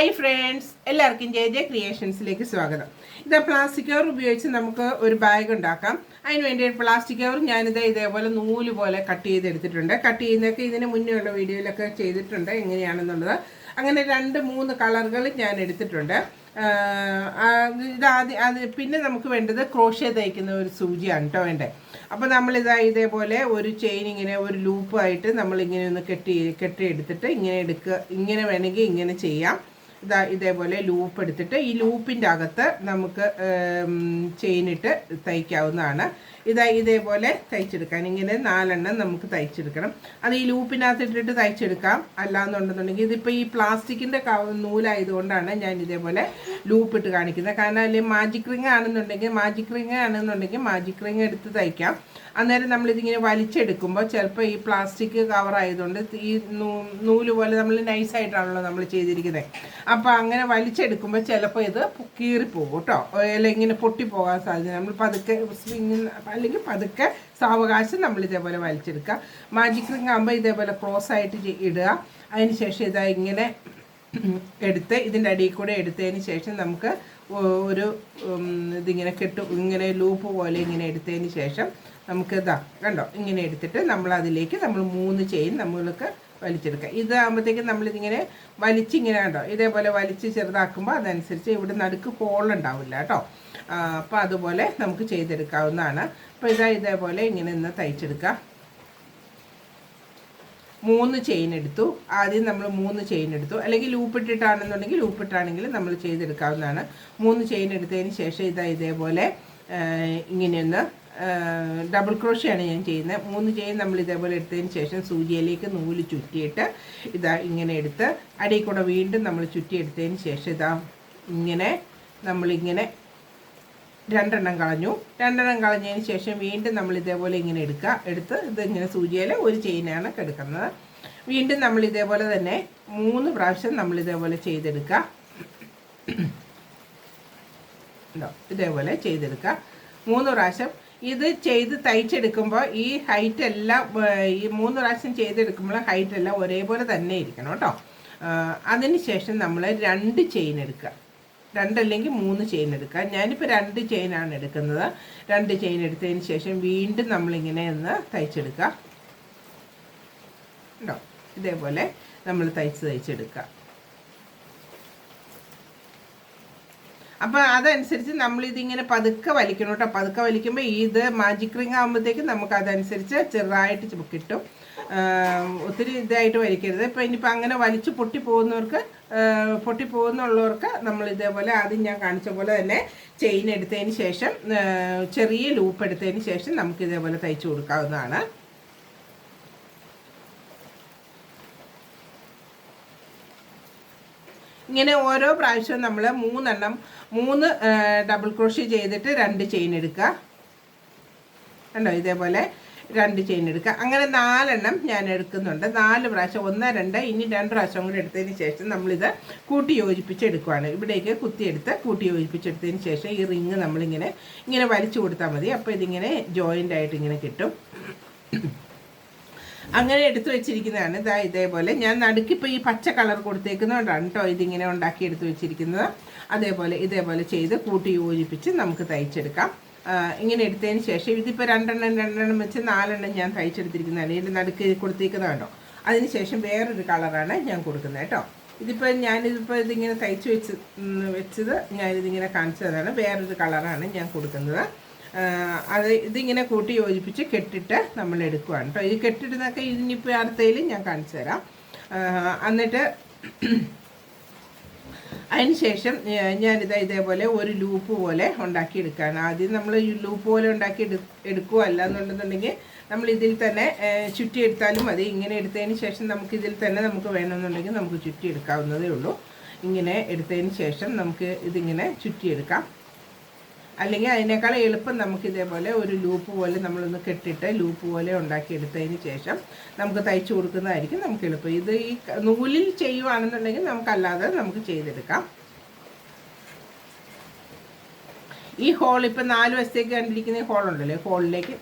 Hi friends എല്ലാവർക്കും J J ക്രിയേഷൻസിലേക്ക് സ്വാഗതം. ഇത് പ്ലാസ്റ്റിക് കവർ ഉപയോഗിച്ച് നമുക്ക് ഒരു ബാഗ് ഉണ്ടാക്കാം. അതിന് വേണ്ടി പ്ലാസ്റ്റിക് കവർ ഞാനിത് ഇതേപോലെ നൂൽ പോലെ കട്ട് ചെയ്തെടുത്തിട്ടുണ്ട്. കട്ട് ചെയ്യുന്നതൊക്കെ ഇതിന് മുന്നേ ഉള്ള വീഡിയോയിലൊക്കെ ചെയ്തിട്ടുണ്ട്. എങ്ങനെയാണെന്നുള്ളത്. അങ്ങനെ രണ്ട് മൂന്ന് കളറുകൾ ഞാൻ എടുത്തിട്ടുണ്ട് ഇത് ആദ്യം അത് പിന്നെ നമുക്ക് വേണ്ടത് ക്രോഷ്യ തയ്ക്കുന്ന ഒരു സൂചിയാണ് കേട്ടോ വേണ്ടത് അപ്പോൾ നമ്മളിതാ ഇതേപോലെ ഒരു ചെയിൻ ഇങ്ങനെ ഒരു ലൂപ്പായിട്ട് നമ്മളിങ്ങനെ ഒന്ന് കെട്ടി കെട്ടിയെടുത്തിട്ട് ഇങ്ങനെ എടുക്കുക ഇങ്ങനെ വേണമെങ്കിൽ ഇങ്ങനെ ചെയ്യാം. ഇതാ ഇതേപോലെ ലൂപ്പ് എടുത്തിട്ട് ഈ ലൂപ്പിന്റെ അകത്ത് നമുക്ക് ചെയിനിട്ട് തയ്ക്കാവുന്നതാണ്. ഇതാ ഇതേപോലെ തയ്ച്ചെടുക്കാൻ ഇങ്ങനെ നാലെണ്ണം നമുക്ക് തയ്ച്ചെടുക്കണം. അത് ഈ ലൂപ്പിനകത്ത് ഇട്ടിട്ട് തയ്ച്ചെടുക്കാം. അല്ലാന്നുണ്ടെന്നുണ്ടെങ്കിൽ ഇതിപ്പോൾ ഈ പ്ലാസ്റ്റിക്കിന്റെ നൂലായതുകൊണ്ടാണ് ഞാൻ ഇതേപോലെ ലൂപ്പ് ഇട്ട് കാണിക്കുന്നത്. കാരണം അല്ലെങ്കിൽ മാജിക് റിങ് ആണെന്നുണ്ടെങ്കിൽ മാജിക് റിങ് ആണെന്നുണ്ടെങ്കിൽ മാജിക് റിങ് എടുത്ത് തയ്ക്കാം. അന്നേരം നമ്മളിതിങ്ങനെ വലിച്ചെടുക്കുമ്പോൾ ചിലപ്പോൾ ഈ പ്ലാസ്റ്റിക് കവർ ആയതുകൊണ്ട് ഈ നൂൽ പോലെ നമ്മൾ നൈസായിട്ടാണല്ലോ നമ്മൾ ചെയ്തിരിക്കുന്നത് അപ്പോൾ അങ്ങനെ വലിച്ചെടുക്കുമ്പോൾ ചിലപ്പോൾ ഇത് കീറിപ്പോകും കേട്ടോ. അല്ലെങ്കിൽ ഇങ്ങനെ പൊട്ടിപ്പോകാൻ സാധ്യത. നമ്മൾ പതുക്കെ സ്വിങ് അല്ലെങ്കിൽ പതുക്കെ സാവകാശം നമ്മൾ ഇതേപോലെ വലിച്ചെടുക്കുക. മാജിക് റിങ് ആകുമ്പോൾ ഇതേപോലെ ക്രോസ് ആയിട്ട് ഇടുക. അതിന് ശേഷം ഇതാ ഇങ്ങനെ എടുത്ത് ഇതിന്റെ അടിയിൽ കൂടെ എടുത്തതിന് ശേഷം നമുക്ക് ഒരു ഇതിങ്ങനെ കെട്ടു ഇങ്ങനെ ലൂപ്പ് പോലെ ഇങ്ങനെ എടുത്തതിന് ശേഷം നമുക്ക് ഇതാ കണ്ടോ? ഇങ്ങനെ എടുത്തിട്ട് നമ്മൾ അതിലേക്ക് നമ്മൾ മൂന്ന് ചെയിൻ നമ്മൾക്ക് വലിച്ചെടുക്കാം ഇതാകുമ്പോഴത്തേക്കും നമ്മളിതിങ്ങനെ വലിച്ചിങ്ങനെ കണ്ടോ? ഇതേപോലെ വലിച്ച് ചെറുതാക്കുമ്പോൾ അതനുസരിച്ച് ഇവിടെ നടുക്ക് ഹോളുണ്ടാവില്ല കേട്ടോ. അപ്പോൾ അതുപോലെ നമുക്ക് ചെയ്തെടുക്കാവുന്നതാണ്. അപ്പോൾ ഇതാ ഇതേപോലെ ഇങ്ങനെ ഇന്ന് തയ്ച്ചെടുക്കാം. മൂന്ന് ചെയിൻ എടുത്തു. ആദ്യം നമ്മൾ മൂന്ന് ചെയിൻ എടുത്തു. അല്ലെങ്കിൽ ലൂപ്പ് ഇട്ടിട്ടാണെന്നുണ്ടെങ്കിൽ ലൂപ്പ് ഇട്ടാണെങ്കിൽ നമ്മൾ ചെയ്തെടുക്കാവുന്നതാണ്. മൂന്ന് ചെയിൻ എടുത്തതിന് ശേഷം ഇതാ ഇതേപോലെ ഇങ്ങനെയൊന്ന് ഡബിൾ ക്രോഷയാണ് ഞാൻ ചെയ്യുന്നത്. മൂന്ന് ചെയിൻ നമ്മൾ ഇതേപോലെ എടുത്തതിന് ശേഷം സൂചിയിലേക്ക് നൂൽ ചുറ്റിയിട്ട് ഇതാ ഇങ്ങനെ എടുത്ത് അടിയിൽ കൂടെ വീണ്ടും നമ്മൾ ചുറ്റിയെടുത്തതിന് ശേഷം ഇതാ ഇങ്ങനെ നമ്മളിങ്ങനെ രണ്ടെണ്ണം കളഞ്ഞു. രണ്ടെണ്ണം കളഞ്ഞതിന് ശേഷം വീണ്ടും നമ്മൾ ഇതേപോലെ ഇങ്ങനെ എടുക്കുക. എടുത്ത് ഇതിങ്ങനെ സൂചിയിൽ ഒരു ചെയിനാണ് കെടുക്കുന്നത്. വീണ്ടും നമ്മൾ ഇതേപോലെ തന്നെ മൂന്ന് പ്രാവശ്യം നമ്മൾ ഇതേപോലെ ചെയ്തെടുക്കുക. ഇതേപോലെ ചെയ്തെടുക്കുക. മൂന്ന് പ്രാവശ്യം ഇത് ചെയ്ത് തയ്ച്ചെടുക്കുമ്പോൾ ഈ ഹൈറ്റ് എല്ലാം ഈ മൂന്ന് പ്രാവശ്യം ചെയ്തെടുക്കുമ്പോൾ ഹൈറ്റ് എല്ലാം ഒരേപോലെ തന്നെ ഇരിക്കണം കേട്ടോ. അതിന് ശേഷം നമ്മൾ രണ്ട് ചെയിൻ എടുക്കുക. രണ്ടല്ലെങ്കിൽ മൂന്ന് ചെയിൻ എടുക്കാം ഞാനിപ്പോൾ രണ്ട് ചെയിനാണ് എടുക്കുന്നത്. രണ്ട് ചെയിൻ എടുത്തതിന് ശേഷം വീണ്ടും നമ്മളിങ്ങനെ ഒന്ന് തയ്ച്ചെടുക്കുക. ഉണ്ടോ ഇതേപോലെ നമ്മൾ തയ്ച്ച് തയ്ച്ചെടുക്കുക. അപ്പോൾ അതനുസരിച്ച് നമ്മളിതിങ്ങനെ പതുക്കെ വലിക്കണം കേട്ടോ. പതുക്കെ വലിക്കുമ്പോൾ ഇത് മാജിക് റിങ് ആകുമ്പോഴത്തേക്കും നമുക്ക് അതനുസരിച്ച് ചെറുതായിട്ട് കിട്ടും. ഒത്തിരി ഇതായിട്ട് വലിക്കരുത്. ഇപ്പം ഇനിയിപ്പോൾ അങ്ങനെ വലിച്ച് പൊട്ടി പോകുന്നവർക്ക് പൊട്ടി പോകുന്നുള്ളവർക്ക് നമ്മൾ ഇതേപോലെ ആദ്യം ഞാൻ കാണിച്ച പോലെ തന്നെ ചെയിൻ എടുത്തതിന് ശേഷം ചെറിയ ലൂപ്പ് എടുത്തതിന് ശേഷം നമുക്ക് ഇതേപോലെ തയ്ച്ചു കൊടുക്കാവുന്നതാണ്. ഇങ്ങനെ ഓരോ പ്രാവശ്യവും നമ്മൾ മൂന്നെണ്ണം മൂന്ന് ഡബിൾ ക്രോഷി ചെയ്തിട്ട് രണ്ട് ചെയിൻ എടുക്കുക. കണ്ടോ? ഇതേപോലെ രണ്ട് ചെയിൻ എടുക്കുക. അങ്ങനെ നാലെണ്ണം ഞാൻ എടുക്കുന്നുണ്ട്. നാല് പ്രാവശ്യം ഒന്ന് രണ്ട് ഇനി രണ്ട് പ്രാവശ്യം കൂടി എടുത്തതിന് ശേഷം നമ്മളിത് കൂട്ടി യോജിപ്പിച്ച് എടുക്കുവാണ് ഇവിടേക്ക് കുത്തിയെടുത്ത് കൂട്ടി യോജിപ്പിച്ചെടുത്തതിന് ശേഷം ഈ റിങ് നമ്മളിങ്ങനെ ഇങ്ങനെ വലിച്ചു കൊടുത്താൽ മതി. അപ്പോൾ ഇതിങ്ങനെ ജോയിന്റ് ആയിട്ട് ഇങ്ങനെ കിട്ടും. അങ്ങനെ എടുത്തു വെച്ചിരിക്കുന്നതാണ്. ഇതാ ഇതേപോലെ. ഞാൻ നടുക്കിപ്പോൾ ഈ പച്ച കളർ കൊടുത്തേക്കുന്നതുകൊണ്ടാണ് കേട്ടോ ഇതിങ്ങനെ ഉണ്ടാക്കി എടുത്തു വെച്ചിരിക്കുന്നത്. അതേപോലെ ഇതേപോലെ ചെയ്ത് കൂട്ടി യോജിപ്പിച്ച് നമുക്ക് തയ്ച്ചെടുക്കാം. ഇങ്ങനെ എടുത്തതിന് ശേഷം ഇതിപ്പോൾ രണ്ടെണ്ണം രണ്ടെണ്ണം വെച്ച് നാലെണ്ണം ഞാൻ തയ്ച്ചെടുത്തിരിക്കുന്നതാണ് ഇതിന്റെ നടുക്ക് കൊടുത്തേക്കുന്നത് കേട്ടോ അതിന് ശേഷം വേറൊരു കളറാണ് ഞാൻ കൊടുക്കുന്നത് കേട്ടോ. ഇതിപ്പോൾ ഞാനിതിപ്പോൾ ഇതിങ്ങനെ തയ്ച്ച് വെച്ച് വെച്ചത് ഞാനിതിങ്ങനെ കാണിച്ചതാണ്. വേറൊരു കളറാണ് ഞാൻ കൊടുക്കുന്നത്. അത് ഇതിങ്ങനെ കൂട്ടി യോജിപ്പിച്ച് കെട്ടിട്ട് നമ്മൾ എടുക്കുവാണ് കേട്ടോ. ഈ കെട്ടിടുന്നൊക്കെ ഇതിനിപ്പോൾ അടുത്തതിൽ ഞാൻ കാണിച്ചു തരാം. എന്നിട്ട് അതിന് ശേഷം ഞാനിത് ഇതേപോലെ ഒരു ലൂപ്പ് പോലെ ഉണ്ടാക്കിയെടുക്കുകയാണ് ആദ്യം നമ്മൾ ഈ ലൂപ്പ് പോലെ ഉണ്ടാക്കി എടു എടുക്കുക അല്ല എന്നുണ്ടെന്നുണ്ടെങ്കിൽ നമ്മൾ ഇതിൽ തന്നെ ചുറ്റിയെടുത്താലും മതി. ഇങ്ങനെ എടുത്തതിന് ശേഷം നമുക്ക് ഇതിൽ തന്നെ നമുക്ക് വേണമെന്നുണ്ടെങ്കിൽ നമുക്ക് ചുറ്റിയെടുക്കാവുന്നതേ ഉള്ളൂ. ഇങ്ങനെ എടുത്തതിന് ശേഷം നമുക്ക് ഇതിങ്ങനെ ചുറ്റിയെടുക്കാം. അല്ലെങ്കിൽ അതിനേക്കാൾ എളുപ്പം നമുക്ക് ഇതേപോലെ ഒരു ലൂപ്പ് പോലെ നമ്മളൊന്ന് കെട്ടിട്ട് ലൂപ്പ് പോലെ ഉണ്ടാക്കിയെടുത്തതിന് ശേഷം നമുക്ക് തയ്ച്ചു കൊടുക്കുന്നതായിരിക്കും നമുക്ക് എളുപ്പം. ഇത് ഈ നൂലിൽ ചെയ്യുവാണെന്നുണ്ടെങ്കിൽ നമുക്കല്ലാതെ നമുക്ക് ചെയ്തെടുക്കാം. ഈ ഹോൾ ഇപ്പം നാല് വശത്തേക്ക് കണ്ടിരിക്കുന്ന ഈ ഹോളുണ്ടല്ലോ ഹോളിലേക്ക്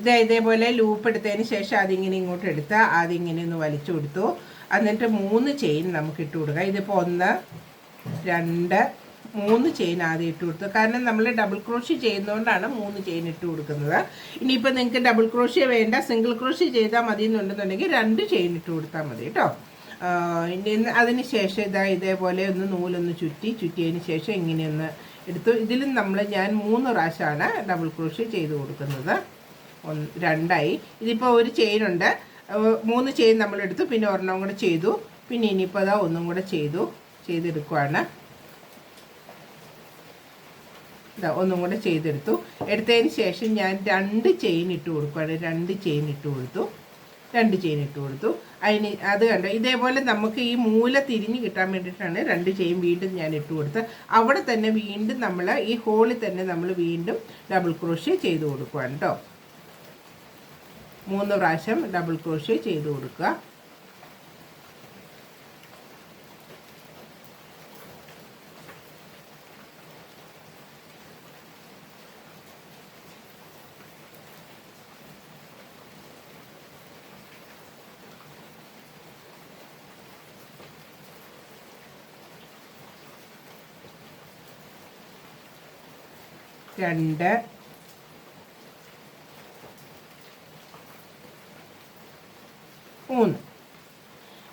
ഇത് ഇതേപോലെ ലൂപ്പ് എടുത്തതിന് ശേഷം അതിങ്ങനെ ഇങ്ങോട്ട് എടുത്ത് അതിങ്ങനെ ഒന്ന് വലിച്ചു കൊടുത്തു. എന്നിട്ട് മൂന്ന് ചെയിൻ നമുക്ക് ഇട്ട് കൊടുക്കാം. ഇതിപ്പോൾ ഒന്ന് രണ്ട് മൂന്ന് ചെയിൻ ആദ്യം ഇട്ട് കൊടുത്തു. കാരണം നമ്മൾ ഡബിൾ ക്രോഷ്യ ചെയ്യുന്നതുകൊണ്ടാണ് മൂന്ന് ചെയിൻ ഇട്ട് കൊടുക്കുന്നത്. ഇനിയിപ്പോൾ നിങ്ങൾക്ക് ഡബിൾ ക്രോഷ്യ വേണ്ട സിംഗിൾ ക്രോഷ്യ ചെയ്താൽ മതി എന്നുണ്ടെന്നുണ്ടെങ്കിൽ രണ്ട് ചെയിൻ ഇട്ട് കൊടുത്താൽ മതി കേട്ടോ. ഇനി അതിന് ശേഷം ഇതാ ഇതേപോലെ ഒന്ന് നൂലൊന്ന് ചുറ്റി ചുറ്റിയതിന് ശേഷം ഇങ്ങനെയൊന്ന് എടുത്തു. ഇതിലും നമ്മൾ ഞാൻ മൂന്ന് പ്രാവശ്യമാണ് ഡബിൾ ക്രോഷ്യ ചെയ്ത് കൊടുക്കുന്നത്. രണ്ടായി. ഇതിപ്പോൾ ഒരു ചെയിനുണ്ട് മൂന്ന് ചെയിൻ നമ്മളെടുത്തു. പിന്നെ ഒരെണ്ണം കൂടെ ചെയ്തു. പിന്നെ ഇനിയിപ്പോൾ അതാ ഒന്നും കൂടെ ചെയ്തു. ചെയ്തെടുക്കുവാണ്. ഒന്നും കൂടെ ചെയ്തെടുത്തു. എടുത്തതിന് ശേഷം ഞാൻ രണ്ട് ചെയിൻ ഇട്ട് കൊടുക്കുകയാണ് രണ്ട് ചെയിൻ ഇട്ട് കൊടുത്തു. രണ്ട് ചെയിൻ ഇട്ട് കൊടുത്തു. അതിന് അത് കണ്ടോ? ഇതേപോലെ നമുക്ക് ഈ മൂല തിരിഞ്ഞ് കിട്ടാൻ വേണ്ടിയിട്ടാണ് രണ്ട് ചെയിൻ വീണ്ടും ഞാൻ ഇട്ട് കൊടുത്ത് അവിടെ തന്നെ വീണ്ടും നമ്മൾ ഈ ഹോളിൽ തന്നെ നമ്മൾ വീണ്ടും ഡബിൾ ക്രോഷ്യ ചെയ്ത് കൊടുക്കുകയാണ് കേട്ടോ മൂന്ന് പ്രാവശ്യം ഡബിൾ ക്രോഷ്യ ചെയ്ത് കൊടുക്കുക. രണ്ട് മൂന്ന്.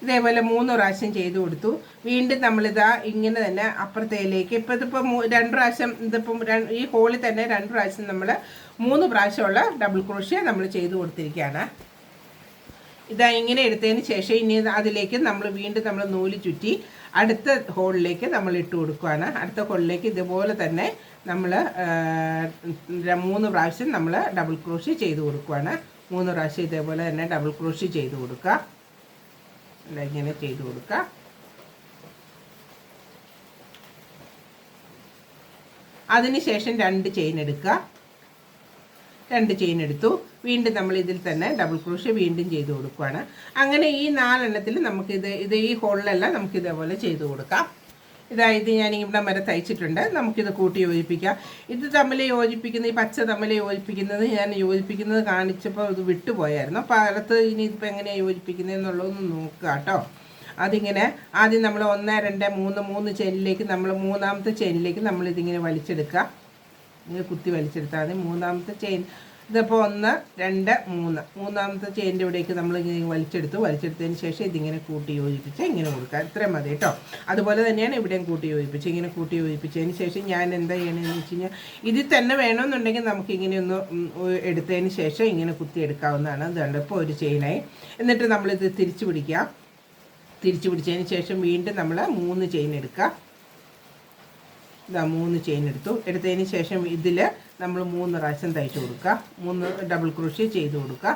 ഇതേപോലെ മൂന്ന് പ്രാവശ്യം ചെയ്ത് കൊടുത്തു. വീണ്ടും നമ്മളിതാ ഇങ്ങനെ തന്നെ അപ്പുറത്തേലേക്ക് ഇപ്പം ഇതിപ്പോൾ രണ്ട് പ്രാവശ്യം ഇതിപ്പം ഈ ഹോളിൽ തന്നെ രണ്ട് പ്രാവശ്യം നമ്മൾ മൂന്ന് പ്രാവശ്യമുള്ള ഡബിൾ ക്രോഷ്യ നമ്മൾ ചെയ്ത് കൊടുത്തിരിക്കുകയാണ്. ഇതാ ഇങ്ങനെ എടുത്തതിന് ശേഷം ഇനി അതിലേക്ക് നമ്മൾ വീണ്ടും നമ്മൾ നൂൽ ചുറ്റി അടുത്ത ഹോളിലേക്ക് നമ്മൾ ഇട്ട് കൊടുക്കുകയാണ്. അടുത്ത ഹോളിലേക്ക് ഇതുപോലെ തന്നെ നമ്മൾ മൂന്ന് പ്രാവശ്യം നമ്മൾ ഡബിൾ ക്രോഷ്യ ചെയ്ത് കൊടുക്കുകയാണ്. മൂന്ന് പ്രാവശ്യം ഇതേപോലെ തന്നെ ഡബിൾ ക്രോഷ് ചെയ്ത് കൊടുക്കുക. അല്ല ഇങ്ങനെ ചെയ്ത് കൊടുക്കുക. അതിനുശേഷം രണ്ട് ചെയിൻ എടുക്കുക. രണ്ട് ചെയിൻ എടുത്തു. വീണ്ടും നമ്മൾ ഇതിൽ തന്നെ ഡബിൾ ക്രോഷ്യ വീണ്ടും ചെയ്ത് കൊടുക്കുകയാണ് അങ്ങനെ ഈ നാലെണ്ണത്തിൽ നമുക്കിത് ഇത് ഈ ഹോളിലെല്ലാം നമുക്കിതേപോലെ ചെയ്ത് കൊടുക്കാം. ഇതായത് ഞാൻ ഇവിടെ വരെ തയ്ച്ചിട്ടുണ്ട്. നമുക്കിത് കൂട്ടി യോജിപ്പിക്കാം. ഇത് തമ്മിൽ യോജിപ്പിക്കുന്ന ഈ പച്ച തമ്മിൽ യോജിപ്പിക്കുന്നത് ഞാൻ യോജിപ്പിക്കുന്നത് കാണിച്ചപ്പോൾ ഇത് വിട്ടുപോയായിരുന്നു. അപ്പോൾ അകത്ത് ഇനി ഇതിപ്പോൾ എങ്ങനെയാണ് യോജിപ്പിക്കുന്നതെന്നുള്ളതൊന്ന് നോക്കുക കേട്ടോ. അതിങ്ങനെ ആദ്യം നമ്മൾ ഒന്ന് രണ്ട് മൂന്ന് മൂന്ന് ചെയിനിലേക്ക് നമ്മൾ മൂന്നാമത്തെ ചെയിനിലേക്ക് നമ്മളിതിങ്ങനെ വലിച്ചെടുക്കുക. ഇങ്ങനെ കുത്തി വലിച്ചെടുത്താൽ മതി. മൂന്നാമത്തെ ചെയിൻ ഇതിപ്പോൾ ഒന്ന് രണ്ട് മൂന്ന്. മൂന്നാമത്തെ ചെയിന്റെ ഇവിടേക്ക് നമ്മൾ ഇങ്ങനെ വലിച്ചെടുത്തു. വലിച്ചെടുത്തതിന് ശേഷം ഇതിങ്ങനെ കൂട്ടി യോജിപ്പിച്ച് ഇങ്ങനെ കൊടുക്കുക. ഇത്രയും മതി കേട്ടോ. അതുപോലെ തന്നെയാണ് ഇവിടെയും കൂട്ടി യോജിപ്പിച്ച് ഇങ്ങനെ കൂട്ടി യോജിപ്പിച്ചതിന് ശേഷം ഞാൻ എന്താ ചെയ്യണമെന്ന് വെച്ച് കഴിഞ്ഞാൽ ഇതിൽ തന്നെ വേണമെന്നുണ്ടെങ്കിൽ നമുക്ക് ഇങ്ങനെ ഒന്ന് എടുത്തതിന് ശേഷം ഇങ്ങനെ കുത്തി എടുക്കാവുന്നതാണ്. അതുകൊണ്ട് ഇപ്പോൾ ഒരു ചെയിനായി എന്നിട്ട് നമ്മളിത് തിരിച്ചു പിടിക്കുക. തിരിച്ചു പിടിച്ചതിന് ശേഷം വീണ്ടും നമ്മൾ മൂന്ന് ചെയിൻ എടുക്കുക. ഇതാ മൂന്ന് ചെയിൻ എടുത്തു. എടുത്തതിന് ശേഷം ഇതിൽ നമ്മൾ മൂന്ന് പ്രാവശ്യം തയ്ച്ചു കൊടുക്കുക. മൂന്ന് ഡബിൾ ക്രോഷ്യ ചെയ്ത് കൊടുക്കുക.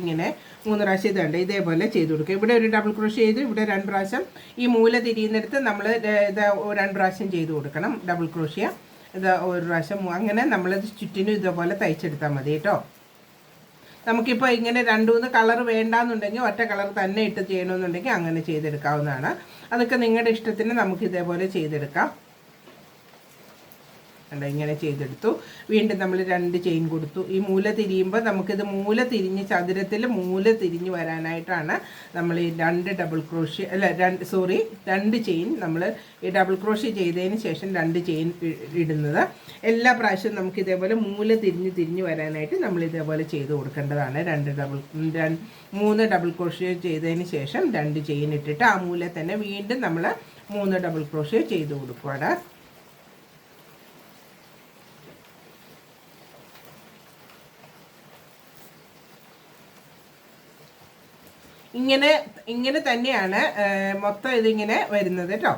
ഇങ്ങനെ മൂന്ന് പ്രാവശ്യം ഇതുണ്ട് ഇതേപോലെ ചെയ്ത് കൊടുക്കുക. ഇവിടെ ഒരു ഡബിൾ ക്രോഷ്യ ചെയ്ത് ഇവിടെ രണ്ട് പ്രാവശ്യം ഈ മൂല തിരിയുന്നിടത്ത് നമ്മൾ ഇത് രണ്ട് പ്രാവശ്യം ചെയ്ത് കൊടുക്കണം. ഡബിൾ ക്രോഷ്യ ഇത് ഒരു പ്രാവശ്യം അങ്ങനെ നമ്മളത് ചുറ്റിനും ഇതേപോലെ തയ്ച്ചെടുത്താൽ മതി കേട്ടോ. നമുക്കിപ്പോൾ ഇങ്ങനെ രണ്ട് മൂന്ന് കളർ വേണ്ടാന്നുണ്ടെങ്കിൽ ഒറ്റ കളർ തന്നെ ഇട്ട് ചെയ്യണമെന്നുണ്ടെങ്കിൽ അങ്ങനെ ചെയ്തെടുക്കാവുന്നതാണ്. അതൊക്കെ നിങ്ങളുടെ ഇഷ്ടത്തിന് നമുക്ക് ഇതേപോലെ ചെയ്തെടുക്കാം. കണ്ടോ ഇങ്ങനെ ചെയ്തെടുത്തു. വീണ്ടും നമ്മൾ രണ്ട് ചെയിൻ കൊടുത്തു. ഈ മൂല തിരിയുമ്പോൾ നമുക്കിത് മൂല തിരിഞ്ഞ് ചതുരത്തിൽ മൂല തിരിഞ്ഞ് വരാനായിട്ടാണ് നമ്മൾ ഈ രണ്ട് ഡബിൾ ക്രോഷ്യ അല്ല രണ്ട് സോറി രണ്ട് ചെയിൻ നമ്മൾ ഈ ഡബിൾ ക്രോഷ്യ ചെയ്തതിന് ശേഷം രണ്ട് ചെയിൻ ഇടുന്നത്. എല്ലാ പ്രാവശ്യവും നമുക്ക് ഇതേപോലെ മൂല തിരിഞ്ഞ് തിരിഞ്ഞ് വരാനായിട്ട് നമ്മൾ ഇതേപോലെ ചെയ്ത് കൊടുക്കേണ്ടതാണ്. രണ്ട് ഡബിൾ മൂന്ന് ഡബിൾ ക്രോഷ്യ ചെയ്തതിന് ശേഷം രണ്ട് ചെയിൻ ഇട്ടിട്ട് ആ മൂല തന്നെ വീണ്ടും നമ്മൾ മൂന്ന് ഡബിൾ ക്രോഷ്യ ചെയ്ത് കൊടുക്കുകയാണ് ഇങ്ങനെ ഇങ്ങനെ തന്നെയാണ് മൊത്തം ഇതിങ്ങനെ വരുന്നത് കേട്ടോ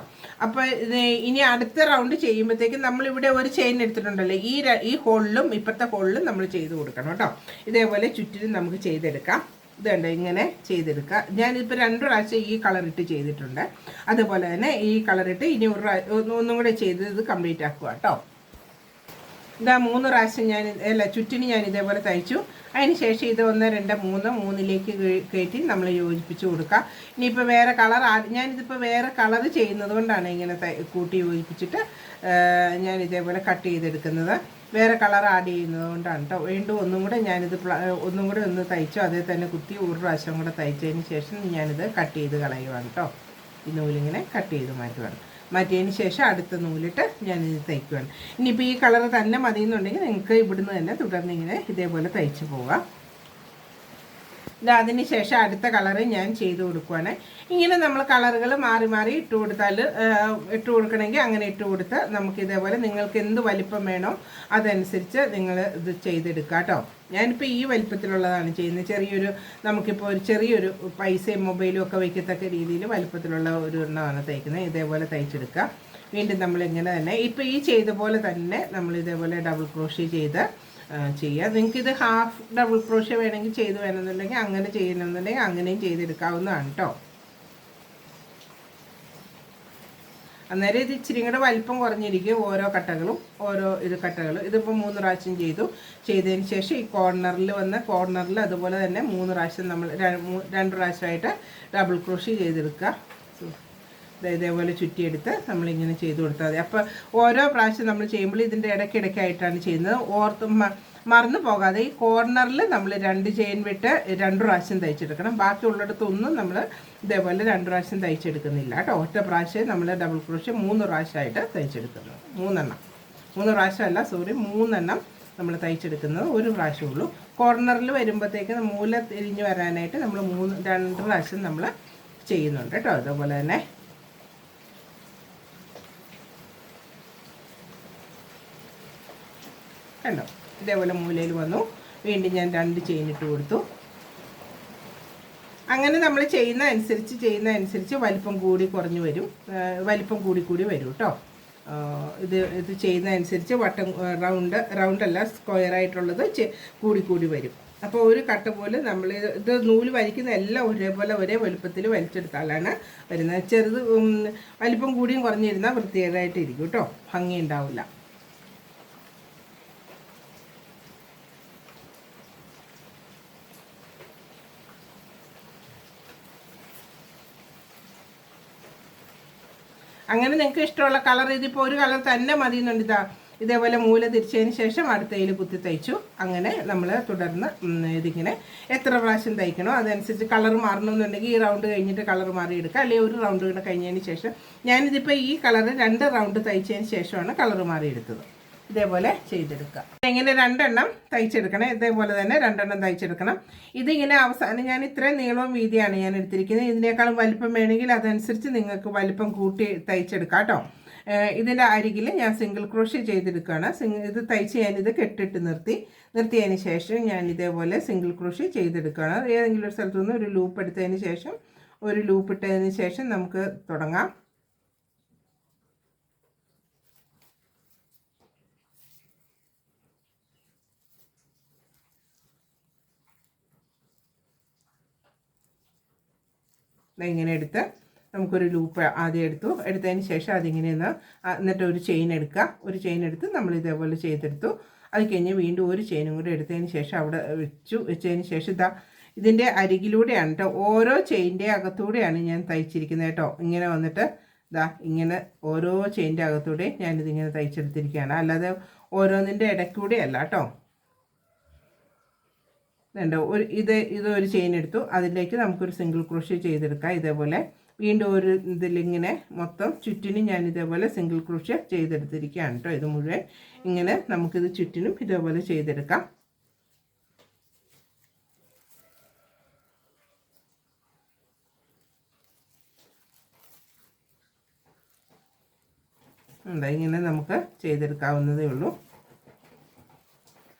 അപ്പോൾ ഇത് ഇനി അടുത്ത റൗണ്ട് ചെയ്യുമ്പോഴത്തേക്കും നമ്മളിവിടെ ഒരു ചെയിൻ എടുത്തിട്ടുണ്ടല്ലോ. ഈ ഈ ഹോളിലും ഇപ്പോഴത്തെ ഹോളിലും നമ്മൾ ചെയ്ത് കൊടുക്കണം കേട്ടോ ഇതേപോലെ ചുറ്റിലും നമുക്ക് ചെയ്തെടുക്കാം. ഇതുണ്ട് ഇങ്ങനെ ചെയ്തെടുക്കുക ഞാനിപ്പോൾ രണ്ട് പ്രാവശ്യം ഈ കളറിട്ട് ചെയ്തിട്ടുണ്ട്. അതുപോലെ തന്നെ ഈ കളറിട്ട് ഇനി ഒരു ഒന്നും കൂടെ ചെയ്ത് ഇത് കംപ്ലീറ്റ് ആക്കുക കേട്ടോ ഇതാ മൂന്ന് പ്രാവശ്യം ഞാൻ അല്ല ചുറ്റിന് ഞാൻ ഇതേപോലെ തയ്ച്ചു. അതിന് ശേഷം ഇത് ഒന്ന് രണ്ട് മൂന്ന് മൂന്നിലേക്ക് കയറ്റി നമ്മൾ യോജിപ്പിച്ച് കൊടുക്കുക ഇനിയിപ്പോൾ വേറെ കളർ ഞാനിതിപ്പോൾ വേറെ കളർ ചെയ്യുന്നത് കൊണ്ടാണ് ഇങ്ങനെ കൂട്ടി യോജിപ്പിച്ചിട്ട് ഞാൻ ഇതേപോലെ കട്ട് ചെയ്തെടുക്കുന്നത്. വേറെ കളർ ആഡ് ചെയ്യുന്നത് കൊണ്ടാണ് കേട്ടോ വീണ്ടും ഒന്നും കൂടെ ഞാനിത് ഒന്നും കൂടെ ഒന്ന് തയ്ച്ചു അതേ തന്നെ കുത്തി ഒരു പ്രാവശ്യം കൂടെ തയ്ച്ചതിന് ശേഷം ഞാനിത് കട്ട് ചെയ്ത് കളയുവാണ് കേട്ടോ ഈ നൂലിങ്ങനെ കട്ട് ചെയ്ത് മാറ്റുവാണ്. മാറ്റിയതിന് ശേഷം അടുത്ത നൂലിട്ട് ഞാനിത് തയ്ക്കുവാണ്. ഇനിയിപ്പോൾ ഈ കളർ തന്നെ മതി എന്നുണ്ടെങ്കിൽ നിങ്ങൾക്ക് ഇവിടുന്ന് തന്നെ തുടർന്ന് ഇങ്ങനെ ഇതേപോലെ തയ്ച്ച് പോവാം. ഇത് അതിന് ശേഷം അടുത്ത കളറ് ഞാൻ ചെയ്ത് കൊടുക്കുവാണ്. ഇങ്ങനെ നമ്മൾ കളറുകൾ മാറി മാറി ഇട്ട് കൊടുത്താൽ ഇട്ട് കൊടുക്കണമെങ്കിൽ അങ്ങനെ ഇട്ട് കൊടുത്ത് നമുക്ക് ഇതേപോലെ നിങ്ങൾക്ക് എന്ത് വലിപ്പം വേണോ അതനുസരിച്ച് നിങ്ങൾ ഇത് ചെയ്തെടുക്കാം കേട്ടോ. ഞാനിപ്പോൾ ഈ വലിപ്പത്തിലുള്ളതാണ് ചെയ്യുന്നത്. ചെറിയൊരു നമുക്കിപ്പോൾ ഒരു ചെറിയൊരു പൈസയും മൊബൈലും ഒക്കെ വയ്ക്കത്തക്ക രീതിയിൽ വലിപ്പത്തിലുള്ള ഒരു എണ്ണമാണ് തയ്ക്കുന്നത് ഇതേപോലെ തയ്ച്ചെടുക്കുക. വീണ്ടും നമ്മൾ ഇങ്ങനെ തന്നെ ഇപ്പോൾ ഈ ചെയ്ത പോലെ തന്നെ നമ്മൾ ഇതേപോലെ ഡബിൾ ക്രോഷ്യ ചെയ്ത് ചെയ്യുക. നിങ്ങൾക്ക് ഇത് ഹാഫ് ഡബിൾ ക്രോഷ്യ വേണമെങ്കിൽ ചെയ്ത് വേണമെന്നുണ്ടെങ്കിൽ അങ്ങനെ ചെയ്യണമെന്നുണ്ടെങ്കിൽ അങ്ങനെയും ചെയ്തെടുക്കാവുന്നതാണ് കേട്ടോ അന്നേരം ഇത് ഇച്ചിരി കൂടെ വലിപ്പം കുറഞ്ഞിരിക്കും ഓരോ കട്ടകളും ഓരോ ഇത് കട്ടകളും. ഇതിപ്പോൾ മൂന്ന് പ്രാവശ്യം ചെയ്തു. ചെയ്തതിന് ശേഷം ഈ കോർണറിൽ വന്ന കോർണറിൽ അതുപോലെ തന്നെ മൂന്ന് പ്രാവശ്യം നമ്മൾ രണ്ട് പ്രാവശ്യമായിട്ട് ഡബിൾ ക്രോഷി ചെയ്തെടുക്കുക. ഇതേപോലെ ചുറ്റിയെടുത്ത് നമ്മളിങ്ങനെ ചെയ്ത് കൊടുത്താൽ മതി. അപ്പോൾ ഓരോ പ്രാവശ്യം നമ്മൾ ചെയ്യുമ്പോൾ ഇതിന്റെ ഇടയ്ക്കിടയ്ക്കായിട്ടാണ് ചെയ്യുന്നത്. ഓർത്ത് മറന്നു പോകാതെ ഈ കോർണറിൽ നമ്മൾ രണ്ട് ചെയിൻ വിട്ട് രണ്ട് പ്രാവശ്യം തയ്ച്ചെടുക്കണം. ബാക്കിയുള്ളിടത്തൊന്നും നമ്മൾ ഇതേപോലെ രണ്ട് പ്രാവശ്യം തയ്ച്ചെടുക്കുന്നില്ല കേട്ടോ. ഒറ്റ പ്രാവശ്യം നമ്മൾ ഡബിൾ ക്രോഷ്യ മൂന്ന് പ്രാവശ്യമായിട്ട് തയ്ച്ചെടുക്കുന്നത് മൂന്നെണ്ണം. മൂന്ന് പ്രാവശ്യമല്ല സോറി മൂന്നെണ്ണം നമ്മൾ തയ്ച്ചെടുക്കുന്നത് ഒരു പ്രാവശ്യമുള്ളൂ കോർണറിൽ വരുമ്പോഴത്തേക്ക് മൂല തിരിഞ്ഞ് വരാനായിട്ട് നമ്മൾ മൂന്ന് രണ്ട് പ്രാവശ്യം നമ്മൾ ചെയ്യുന്നുണ്ട് കേട്ടോ. അതുപോലെ തന്നെ കണ്ടോ? ഇതേപോലെ മൂലയിൽ വന്നു. വീണ്ടും ഞാൻ രണ്ട് ചെയിൻ ഇട്ട് കൊടുത്തു. അങ്ങനെ നമ്മൾ ചെയ്യുന്ന അനുസരിച്ച് ചെയ്യുന്ന അനുസരിച്ച് വലിപ്പം കൂടി കുറഞ്ഞു വരും. വലിപ്പം കൂടി കൂടി വരും കേട്ടോ ഇത് ഇത് ചെയ്യുന്ന അനുസരിച്ച് വട്ടം റൗണ്ട് റൗണ്ട് അല്ല സ്ക്വയർ ആയിട്ടുള്ളത് കൂടി കൂടി വരും. അപ്പോൾ ഒരു കട്ട പോലെ നമ്മൾ ഇത് നൂൽ വലിക്കുന്ന എല്ലാം ഒരേപോലെ ഒരേ വലുപ്പത്തിൽ വലിച്ചെടുത്താലാണ് വരുന്നത്. ചെറുത് വലിപ്പം കൂടിയും കുറഞ്ഞിരുന്നാൽ വൃത്തികേടായിട്ടിരിക്കും കേട്ടോ ഭംഗി ഉണ്ടാവില്ല. അങ്ങനെ നിങ്ങൾക്ക് ഇഷ്ടമുള്ള കളർ ഇതിപ്പോൾ ഒരു കളർ തന്നെ മതി എന്നുണ്ട് ഇതാ. ഇതേപോലെ മൂല തിരിച്ചതിന് ശേഷം അടുത്തയിൽ കുത്തി തയ്ച്ചു. അങ്ങനെ നമ്മൾ തുടർന്ന് ഇതിങ്ങനെ എത്ര പ്രാവശ്യം തയ്ക്കണോ അതനുസരിച്ച് കളർ മാറണമെന്നുണ്ടെങ്കിൽ ഈ റൗണ്ട് കഴിഞ്ഞിട്ട് കളർ മാറിയെടുക്കുക. അല്ലെങ്കിൽ ഒരു റൗണ്ട് കൂടെ കഴിഞ്ഞതിന് ശേഷം ഞാനിതിപ്പോൾ ഈ കളർ രണ്ട് റൗണ്ട് തയ്ച്ചതിന് ശേഷമാണ് കളർ മാറിയെടുത്തത്. ഇതേപോലെ ചെയ്തെടുക്കുക. ഇങ്ങനെ രണ്ടെണ്ണം തയ്ച്ചെടുക്കണം? ഇതേപോലെ തന്നെ രണ്ടെണ്ണം തയ്ച്ചെടുക്കണം. ഇതിങ്ങനെ അവസാനം ഞാൻ ഇത്രയും നീളവും വീതിയാണ് ഞാൻ എടുത്തിരിക്കുന്നത്. ഇതിനേക്കാളും വലിപ്പം വേണമെങ്കിൽ അതനുസരിച്ച് നിങ്ങൾക്ക് വലിപ്പം കൂട്ടി തയ്ച്ചെടുക്കാം കേട്ടോ. ഇതിന്റെ അരികിൽ ഞാൻ സിംഗിൾ ക്രോഷ്യ ചെയ്തെടുക്കുകയാണ്. സിംഗിൾ ഇത് തയ്ച്ച് ഞാനിത് കെട്ടിട്ട് നിർത്തി. നിർത്തിയതിന് ശേഷം ഞാൻ ഇതേപോലെ സിംഗിൾ ക്രോഷ്യ ചെയ്തെടുക്കുകയാണ്. ഏതെങ്കിലും ഒരു സ്ഥലത്തു നിന്ന് ഒരു ലൂപ്പ് എടുത്തതിന് ശേഷം ഒരു ലൂപ്പ് ഇട്ടതിന് ശേഷം നമുക്ക് തുടങ്ങാം. ഇങ്ങനെ എടുത്ത് നമുക്കൊരു ലൂപ്പ് ആദ്യം എടുത്തു. എടുത്തതിന് ശേഷം അതിങ്ങനെ ഒന്ന് എന്നിട്ട് ഒരു ചെയിൻ എടുക്കുക. ഒരു ചെയിൻ എടുത്ത് നമ്മൾ ഇതേപോലെ ചെയ്തെടുത്തു. അത് കഴിഞ്ഞ് വീണ്ടും ഒരു ചെയിനും കൂടി എടുത്തതിന് ശേഷം അവിടെ വെച്ചു. വെച്ചതിന് ശേഷം ഇതാ ഇതിന്റെ അരികിലൂടെയാണ് കേട്ടോ ഓരോ ചെയിന്റെ അകത്തൂടെയാണ് ഞാൻ തയ്ച്ചിരിക്കുന്നത് കേട്ടോ ഇങ്ങനെ വന്നിട്ട് ഇതാ ഇങ്ങനെ ഓരോ ചെയിന്റെ അകത്തൂടെ ഞാനിതിങ്ങനെ തയ്ച്ചെടുത്തിരിക്കുകയാണ്. അല്ലാതെ ഓരോന്നിന്റെ ഇടയ്ക്കൂടെ അല്ല കേട്ടോ ഇതുണ്ട് ഒരു ഇത് ഇത് ഒരു ചെയിൻ എടുത്തു. അതിലേക്ക് നമുക്കൊരു സിംഗിൾ ക്രോഷ്യ ചെയ്തെടുക്കാം ഇതേപോലെ. വീണ്ടും ഒരു ഇതിലിങ്ങനെ മൊത്തം ചുറ്റിനും ഞാൻ ഇതേപോലെ സിംഗിൾ ക്രോഷ്യ ചെയ്തെടുത്തിരിക്കുകയാണ് കേട്ടോ ഇത് മുഴുവൻ. ഇങ്ങനെ നമുക്കിത് ചുറ്റിനും ഇതേപോലെ ചെയ്തെടുക്കാം. ഇങ്ങനെ നമുക്ക് ചെയ്തെടുക്കാവുന്നതേ ഉള്ളൂ.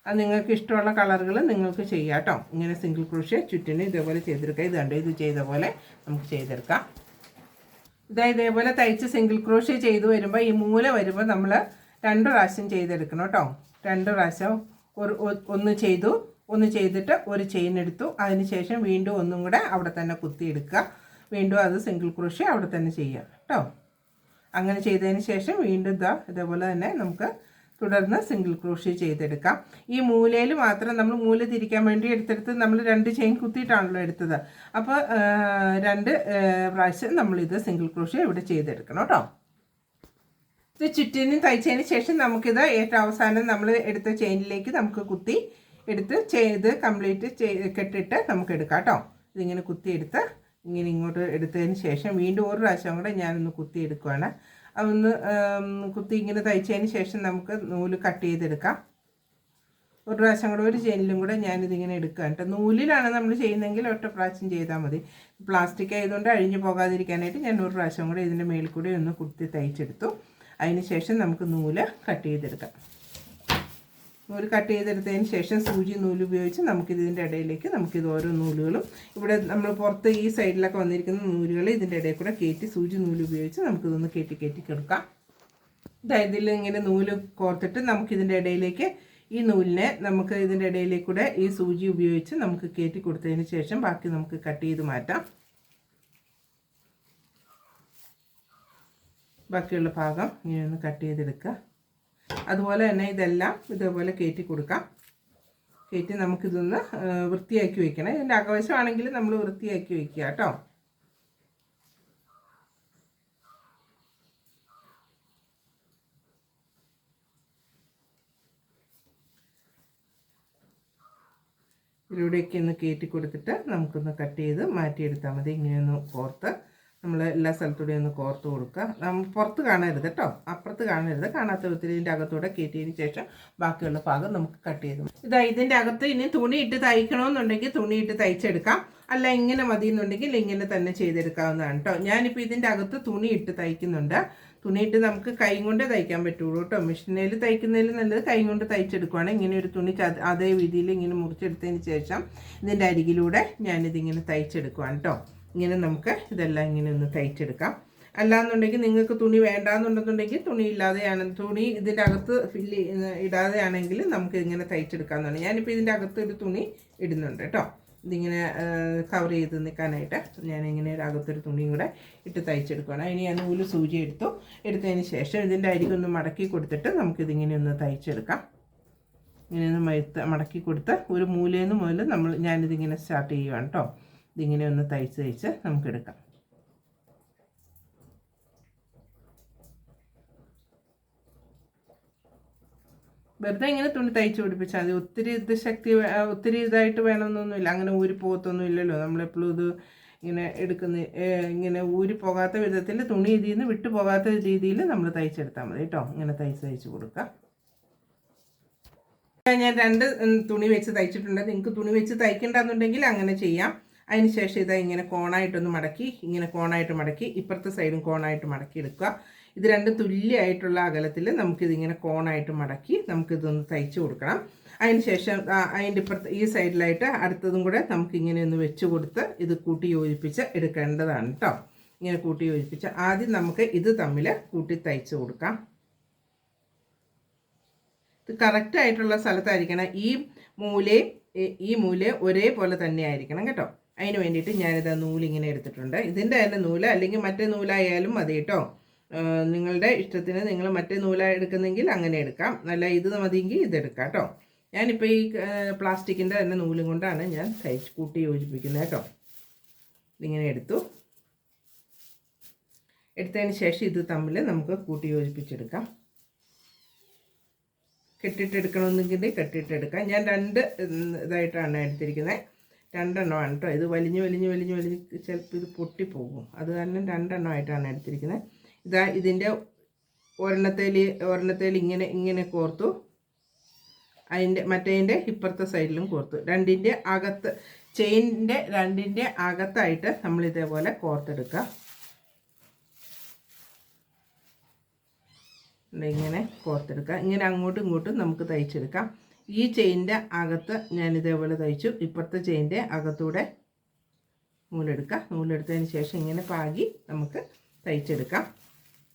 അത് നിങ്ങൾക്ക് ഇഷ്ടമുള്ള കളറുകൾ നിങ്ങൾക്ക് ചെയ്യാം കേട്ടോ ഇങ്ങനെ സിംഗിൾ ക്രോഷ്യ ചുറ്റിന് ഇതേപോലെ ചെയ്തെടുക്കാം. ഇത് കണ്ടോ? ഇത് ചെയ്ത പോലെ നമുക്ക് ചെയ്തെടുക്കാം. ഇതാ ഇതേപോലെ തയ്ച്ച് സിംഗിൾ ക്രോഷ്യ ചെയ്ത് വരുമ്പോൾ ഈ മൂല വരുമ്പോൾ നമ്മൾ രണ്ട് പ്രാവശ്യം ചെയ്തെടുക്കണം കേട്ടോ രണ്ട് പ്രാവശ്യം ഒരു ഒന്ന് ചെയ്തു ഒന്ന് ചെയ്തിട്ട് ഒരു ചെയിൻ എടുത്തു. അതിന് ശേഷം വീണ്ടും ഒന്നും കൂടെ അവിടെ തന്നെ കുത്തിയെടുക്കുക. വീണ്ടും അത് സിംഗിൾ ക്രോഷ്യ അവിടെ തന്നെ ചെയ്യുക കേട്ടോ അങ്ങനെ ചെയ്തതിന് ശേഷം വീണ്ടും ഇതാ ഇതേപോലെ തന്നെ നമുക്ക് തുടർന്ന് സിംഗിൾ ക്രോഷ്യ ചെയ്തെടുക്കാം. ഈ മൂലയിൽ മാത്രം നമ്മൾ മൂല തിരിക്കാൻ വേണ്ടി എടുത്തെടുത്ത് നമ്മൾ രണ്ട് ചെയിൻ കുത്തിയിട്ടാണല്ലോ എടുത്തത്. അപ്പോൾ രണ്ട് പ്രാവശ്യം നമ്മളിത് സിംഗിൾ ക്രോഷ്യ ഇവിടെ ചെയ്തെടുക്കണം കേട്ടോ. ഇത് ചുറ്റിനും തയ്ച്ചതിന് ശേഷം നമുക്കിത് ഏറ്റവും അവസാനം നമ്മൾ എടുത്ത ചെയിനിലേക്ക് നമുക്ക് കുത്തി എടുത്ത് ചെയ്ത് കംപ്ലീറ്റ് കെട്ടിട്ട് നമുക്ക് എടുക്കാം കേട്ടോ. ഇതിങ്ങനെ കുത്തിയെടുത്ത് ഇങ്ങനെ ഇങ്ങോട്ട് എടുത്തതിന് ശേഷം വീണ്ടും ഒരു പ്രാവശ്യം കൂടെ ഞാനൊന്ന് കുത്തി അതൊന്ന് കുത്തി ഇങ്ങനെ തയ്ച്ചതിന് ശേഷം നമുക്ക് നൂൽ കട്ട് ചെയ്തെടുക്കാം. ഒരു പ്രാവശ്യം കൂടെ ഒരു ചെയിനിലും കൂടെ ഞാനിതിങ്ങനെ എടുക്കുക കേട്ടോ. നൂലിലാണ് നമ്മൾ ചെയ്യുന്നതെങ്കിൽ ഒറ്റ പ്രാവശ്യം ചെയ്താൽ മതി. പ്ലാസ്റ്റിക് ആയതുകൊണ്ട് അഴിഞ്ഞു പോകാതിരിക്കാനായിട്ട് ഞാൻ ഒരു പ്രാവശ്യം കൂടെ ഇതിന്റെ മേളിൽ കൂടെ ഒന്ന് കുത്തി തയ്ച്ചെടുത്തു. അതിന് ശേഷം നമുക്ക് നൂൽ കട്ട് ചെയ്തെടുക്കാം. നൂൽ കട്ട് ചെയ്തെടുത്തതിന് ശേഷം സൂചി നൂൽ ഉപയോഗിച്ച് നമുക്കിതിന്റെ ഇടയിലേക്ക് നമുക്കിത് ഓരോ നൂലുകളും. ഇവിടെ നമ്മൾ പുറത്ത് ഈ സൈഡിലൊക്കെ വന്നിരിക്കുന്ന നൂലുകൾ ഇതിന്റെ ഇടയിൽ കൂടെ കയറ്റി സൂചി നൂൽ ഉപയോഗിച്ച് നമുക്കിതൊന്ന് കയറ്റി കയറ്റി കൊടുക്കാം. അതായത് ഇങ്ങനെ നൂൽ കോർത്തിട്ട് നമുക്കിതിന്റെ ഇടയിലേക്ക് ഈ നൂലിനെ നമുക്ക് ഇതിന്റെ ഇടയിലേക്ക് കൂടെ ഈ സൂചി ഉപയോഗിച്ച് നമുക്ക് കയറ്റി കൊടുത്തതിന് ശേഷം ബാക്കി നമുക്ക് കട്ട് ചെയ്ത് മാറ്റാം. ബാക്കിയുള്ള ഭാഗം ഇങ്ങനെ ഒന്ന് കട്ട് ചെയ്തെടുക്കുക. അതുപോലെ തന്നെ ഇതെല്ലാം ഇതേപോലെ കയറ്റി കൊടുക്കാം. കയറ്റി നമുക്കിതൊന്ന് വൃത്തിയാക്കി വയ്ക്കണം ഇതിന്റെ അകവശമാണെങ്കിൽ നമ്മൾ വൃത്തിയാക്കി വയ്ക്കുക കേട്ടോ. ഇതിലൂടെയൊക്കെ ഒന്ന് കയറ്റി കൊടുത്തിട്ട് നമുക്കൊന്ന് കട്ട് ചെയ്ത് മാറ്റിയെടുത്താൽ മതി. ഇങ്ങനെയൊന്ന് കോർത്ത് നമ്മൾ എല്ലാ സ്ഥലത്തൂടെയും ഒന്ന് കോർത്ത് കൊടുക്കുക. പുറത്ത് കാണരുത് കേട്ടോ. അപ്പുറത്ത് കാണരുത്. കാണാത്ത വിധത്തിൽ ഇതിന്റെ അകത്തൂടെ കയറ്റിയതിന് ശേഷം ബാക്കിയുള്ള ഭാഗം നമുക്ക് കട്ട് ചെയ്ത് ഇതാ ഇതിന്റെ അകത്ത് ഇനി തുണി ഇട്ട് തയ്ക്കണമെന്നുണ്ടെങ്കിൽ തുണി ഇട്ട് തയ്ച്ചെടുക്കാം. അല്ല ഇങ്ങനെ മതി എന്നുണ്ടെങ്കിൽ ഇങ്ങനെ തന്നെ ചെയ്തെടുക്കാവുന്നതാണ് കേട്ടോ. ഞാനിപ്പോൾ ഇതിന്റെ അകത്ത് തുണി ഇട്ട് തയ്ക്കുന്നുണ്ട്. തുണിയിട്ട് നമുക്ക് കൈ കൊണ്ട് തയ്ക്കാൻ പറ്റുള്ളൂ കേട്ടോ. മെഷീനിൽ തയ്ക്കുന്നതിൽ നല്ലത് കൈ കൊണ്ട് തയ്ച്ചെടുക്കുവാണ്. ഇങ്ങനെ ഒരു തുണി അതേ രീതിയിൽ ഇങ്ങനെ മുറിച്ചെടുത്തതിന് ശേഷം ഇതിന്റെ അരികിലൂടെ ഞാനിതിങ്ങനെ തയ്ച്ചെടുക്കുവാണ് കേട്ടോ. ഇങ്ങനെ നമുക്ക് ഇതെല്ലാം ഇങ്ങനെ ഒന്ന് തയ്ച്ചെടുക്കാം അല്ലാന്നുണ്ടെങ്കിൽ നിങ്ങൾക്ക് തുണി വേണ്ടാന്നുണ്ടെന്നുണ്ടെങ്കിൽ തുണി ഇല്ലാതെയാണ്. തുണി ഇതിന്റെ അകത്ത് ഫില്ല് ഇടാതെയാണെങ്കിൽ നമുക്ക് ഇങ്ങനെ തയ്ച്ചെടുക്കാമെന്നാണ് ഞാനിപ്പോൾ ഇതിന്റെ അകത്ത് ഒരു തുണി ഇടുന്നുണ്ട് കേട്ടോ. ഇതിങ്ങനെ കവർ ചെയ്ത് നിൽക്കാനായിട്ട് ഞാനിങ്ങനെ ഒരു അകത്തൊരു തുണിയും കൂടെ ഇട്ട് തയ്ച്ചെടുക്കുകയാണ് ഇനി ഞാൻ നൂൽ സൂചി എടുത്തു. എടുത്തതിന് ശേഷം ഇതിന്റെ അരികൊന്ന് മടക്കി കൊടുത്തിട്ട് നമുക്കിതിങ്ങനെ ഒന്ന് തയ്ച്ചെടുക്കാം ഇങ്ങനെ ഒന്ന് മടക്കി കൊടുത്ത് ഒരു മൂലയിൽ നിന്ന് മുതൽ നമ്മൾ ഞാനിതിങ്ങനെ സ്റ്റാർട്ട് ചെയ്യുകയാണ് കേട്ടോ. ഇതിങ്ങനെ ഒന്ന് തയ്ച്ച് തയ്ച്ച് നമുക്കെടുക്കാം വെറുതെ ഇങ്ങനെ തുണി തയ്ച്ച് പിടിപ്പിച്ചാൽ മതി. ഒത്തിരി ഇത് ശക്തി ഒത്തിരി ഇതായിട്ട് വേണമെന്നൊന്നുമില്ല. അങ്ങനെ ഊരി പോകത്തൊന്നും ഇല്ലല്ലോ. നമ്മളെപ്പോഴും ഇത് ഇങ്ങനെ എടുക്കുന്ന ഇങ്ങനെ ഊരി പോകാത്ത വിധത്തിൽ തുണി ഇതിൽ നിന്ന് വിട്ടു പോകാത്ത രീതിയിൽ നമ്മൾ തയ്ച്ചെടുത്താൽ മതി കേട്ടോ. ഇങ്ങനെ തയ്ച്ച് തയ്ച്ച് കൊടുക്കാം. ഞാൻ രണ്ട് തുണി വെച്ച് തയ്ച്ചിട്ടുണ്ട്. നിങ്ങൾക്ക് തുണി വെച്ച് തയ്ക്കണ്ടെന്നുണ്ടെങ്കിൽ അങ്ങനെ ചെയ്യാം. അതിന് ശേഷം ഇതാ ഇങ്ങനെ കോണായിട്ടൊന്ന് മടക്കി ഇങ്ങനെ കോണായിട്ട് മടക്കി ഇപ്പുറത്തെ സൈഡും കോണായിട്ട് മടക്കി എടുക്കുക. ഇത് രണ്ട് തുല്യമായിട്ടുള്ള അകലത്തിൽ നമുക്കിതിങ്ങനെ കോണായിട്ട് മടക്കി നമുക്കിതൊന്ന് തയ്ച്ചു കൊടുക്കണം. അതിന് ശേഷം അതിന്റെ ഇപ്പുറത്ത് ഈ സൈഡിലായിട്ട് അടുത്തതും കൂടെ നമുക്കിങ്ങനെ ഒന്ന് വെച്ച് കൊടുത്ത് ഇത് കൂട്ടി യോജിപ്പിച്ച് എടുക്കേണ്ടതാണ് കേട്ടോ ഇങ്ങനെ കൂട്ടി യോജിപ്പിച്ച് ആദ്യം നമുക്ക് ഇത് തമ്മിൽ കൂട്ടി തയ്ച്ച് കൊടുക്കാം. ഇത് കറക്റ്റ് ആയിട്ടുള്ള സ്ഥലത്തായിരിക്കണം. ഈ മൂലയും ഈ- മൂല ഒരേപോലെ തന്നെ ആയിരിക്കണം കേട്ടോ. അതിന് വേണ്ടിയിട്ട് ഞാനിത് നൂലിങ്ങനെ എടുത്തിട്ടുണ്ട്. ഇതിന്റെ തന്നെ നൂൽ അല്ലെങ്കിൽ മറ്റേ നൂലായാലും മതി കേട്ടോ. നിങ്ങളുടെ ഇഷ്ടത്തിന് നിങ്ങൾ മറ്റേ നൂല എടുക്കുന്നെങ്കിൽ അങ്ങനെ എടുക്കാം. അല്ല ഇത് മതിയെങ്കിൽ ഇതെടുക്കാം കേട്ടോ. ഞാനിപ്പോൾ ഈ പ്ലാസ്റ്റിക്കിന്റെ തന്നെ നൂലും കൊണ്ടാണ് ഞാൻ തയ്ച്ച് കൂട്ടി യോജിപ്പിക്കുന്നത് കേട്ടോ. ഇതിങ്ങനെ എടുത്തു. എടുത്തതിന് ശേഷം ഇത് തമ്മിൽ നമുക്ക് കൂട്ടി യോജിപ്പിച്ചെടുക്കാം. കെട്ടിട്ടെടുക്കണമെന്നെങ്കിൽ കെട്ടിട്ടെടുക്കാം ഞാൻ രണ്ട് ഇതായിട്ടാണ് എടുത്തിരിക്കുന്നത്. രണ്ടെണ്ണമാണ് കേട്ടോ ഇത് വലിഞ്ഞ് വലിഞ്ഞ് വലിഞ്ഞ് വലിഞ്ഞ് ചിലപ്പോൾ ഇത് പൊട്ടിപ്പോകും. അത് കാരണം രണ്ടെണ്ണമായിട്ടാണ് എടുത്തിരിക്കുന്നത് ഇതാ ഇതിന്റെ ഒരെണ്ണത്തേൽ ഒരെണ്ണത്തേൽ ഇങ്ങനെ ഇങ്ങനെ കോർത്തു. അതിന്റെ മറ്റേതിന്റെ ഇപ്പുറത്തെ സൈഡിലും കോർത്തു. രണ്ടിന്റെ അകത്ത് ചെയിനിന്റെ രണ്ടിന്റെ അകത്തായിട്ട് നമ്മൾ ഇതേപോലെ കോർത്തെടുക്കുക ഇങ്ങനെ കോർത്തെടുക്കാം. ഇങ്ങനെ അങ്ങോട്ടും ഇങ്ങോട്ടും നമുക്ക് തയ്ച്ചെടുക്കാം. ഈ ചെയിന്റെ അകത്ത് ഞാൻ ഇതേപോലെ തയ്ച്ചു. ഇപ്പുറത്തെ ചെയിന്റെ അകത്തൂടെ നൂലെടുക്കാം. നൂലെടുത്തതിന് ശേഷം ഇങ്ങനെ പാകി നമുക്ക് തയ്ച്ചെടുക്കാം.